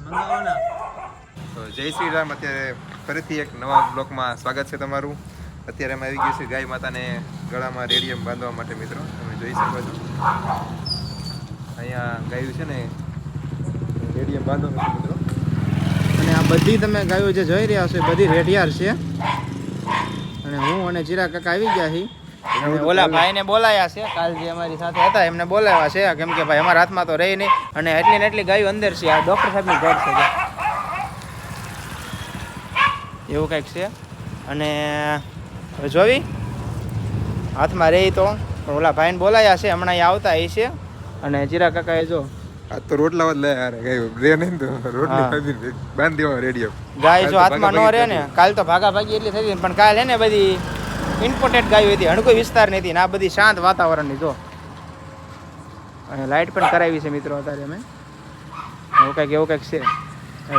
તો જય શ્રી રામ અત્યારે ફરીથી એક નવા બ્લોકમાં સ્વાગત છે તમારું. અત્યારે અમે આવી ગયું છે ગાય માતાને ગળામાં રેડિયમ બાંધવા માટે, મિત્રો. તમે જોઈ શકો છો. અહીંયા ગાયું છે ને, રેડિયમ બાંધવાનું છે, મિત્રો. અને આ બધી તમે ગાયો જે જોઈ રહ્યા છો એ બધી રેડિયાર છે. અને હું અને ચિરા કાકા આવી ગયા છીએ. અને ભાઈ ને બોલાયા છે કાલ જે અમારી સાથે હતા એમને બોલાવ્યા છે કેમ કે ભાઈ અમારા હાથમાં તો રહી નહીં. અને એટલી ને એટલી ગાયો અંદર છે આ ડૉક્ટર સાહેબની ઘર છે એવું કંઈક છે. અને જોવી. હાથમાં રહી તો પણ ઓલા ભાઈને બોલાયા છે હમણાં અહીંયા આવતા એ છે. અને જીરા કાકા એ જો આ તો રોટલા જ લે યાર ગાયું રે નહીં તો રોટલી ખાધી બાંધી દેવા રેડિયો ગાય જો હાથમાં ન રહે ને કાલ તો ભાગા ભાગી એટલી થઈ પણ કાલ હે ને બધી ઇમ્પોર્ટેન્ટ ગાયો હતી. હણકો વિસ્તાર નથી ને આ બધી શાંત વાતાવરણની જો. અને લાઇટ પણ કરાવી છે મિત્રો અત્યારે અમે. એવું કંઈક એવું કંઈક છે.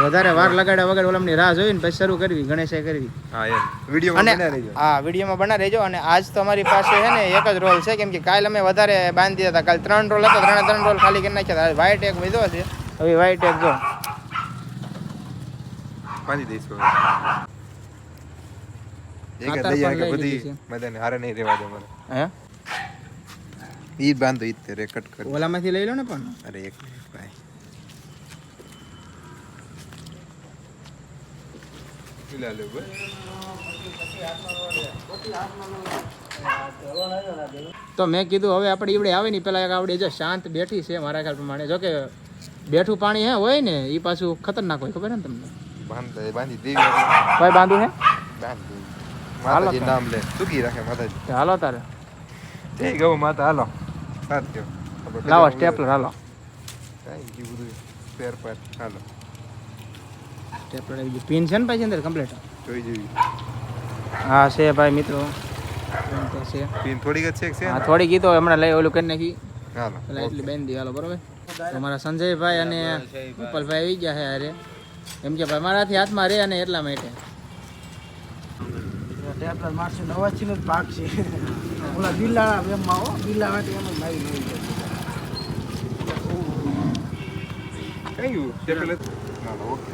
વધારે વાર લગાડ્યા વગર ઓલમની રાહ જોઈને પછી શરૂ કરવી ગણેશે કરવી. હા એમ. વીડિયો અને બના રહેજો હા વિડીયોમાં બના રહેજો અને આજ તો અમારી પાસે છે ને એક જ રોલ છે કેમ કે કાલ અમે વધારે બાંધી હતા. કાલ ત્રણ રોલ હતો ત્રણે ત્રણ રોલ ખાલી કરી નાખ્યા હતા. વ્હાઈટ એક વધ્યો છે. હવે વ્હાઈટ એક જો. બાંધી દઈશું. એક જ આધાર દઈ આવે પણ કે બધી બધાને હારે નહીં રહેવા દે મને હે ઈ બાંધો ઈ તે રેકટ કરી ઓલામાંથી લઈ લો ને પણ અરે એક મિનિટ ભાઈ ઈલા લે ભાઈ તો મેં કીધું હવે આપણે ઈવડે આવે ને પેલા એક આપણે જો શાંત બેઠી છે મારા ખ્યાલ પ્રમાણે જો કે બેઠું પાણી હે હોય ને એ પાછું ખતરનાક હોય ખબર ને તમને બાંધી દેવી ભાઈ બાંધું હે બાંધ માતાજી નામ લે. સુખી રાખે માતાજી? હાલો તારે. જય ગૌ માતા હાલો. આપણે લાવો સ્ટેપલર હાલો. કાંઈ ગયું બધું સ્પેર પાર્ટ હાલો. સ્ટેપલર આવી ગયું. પિન છે ને પાછી અંદર કમ્પ્લીટ જોઈ જોઈ. હા છે ભાઈ મિત્રો. પિન તો છે. થોડીક જ છે છે હા થોડી કીધો હમણાં લઈ ઓલું કરી નાખી. હાલો એટલી બેન દી હાલો બરોબર? અમારા સંજયભાઈ અને ગોપાલભાઈ આવી ગયા છે અરે એમ કે ભાઈ મારાથી હાથમાં રહે અને એટલા માટે. ટેપલર મારશે નવાથી નો જ ભાગ છે. ઓલા બિલાડા એમ માં હો બિલાડા એમ જ મારી નહીં ઓકે.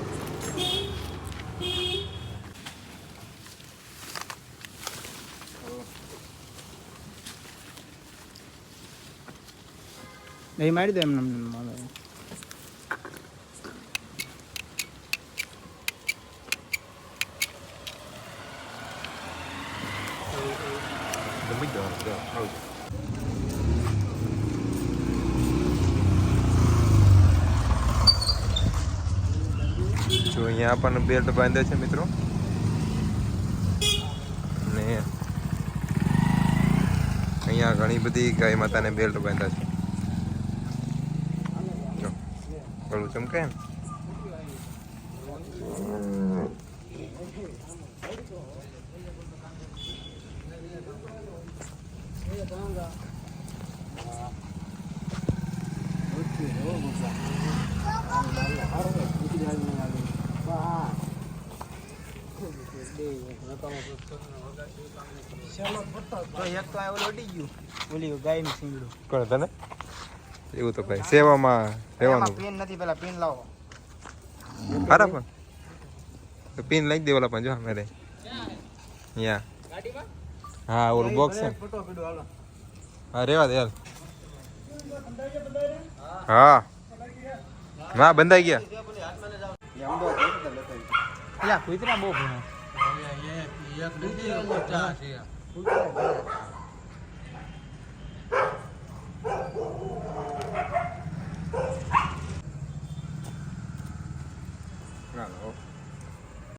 નહીં મારી દો એમને એમને જવાનું જાઓ આવજો જો અહીંયા પણ બેલ્ટ બાંધે છે મિત્રો. અને અહીંયા ઘણી બધી ગાય માતાને બેલ્ટ બાંધ્યા છે. જો, ગળું ચમકે ને તો એક તો આ ઓલું ઉડી ગયું ઓલી ગાયનું શીંગડું કોણ તને એવું તો ભાઈ સેવામાં એમાં રહેવાનું પિન નથી પેલા પિન લાવો હારા પણ તો પિન લઈ દે ઓલા પણ જો મેરે અહીંયા હા ઓલું બોક્સ છે ને. હા રેવા દે હા. હા બંધાઈ ગયા. બહુ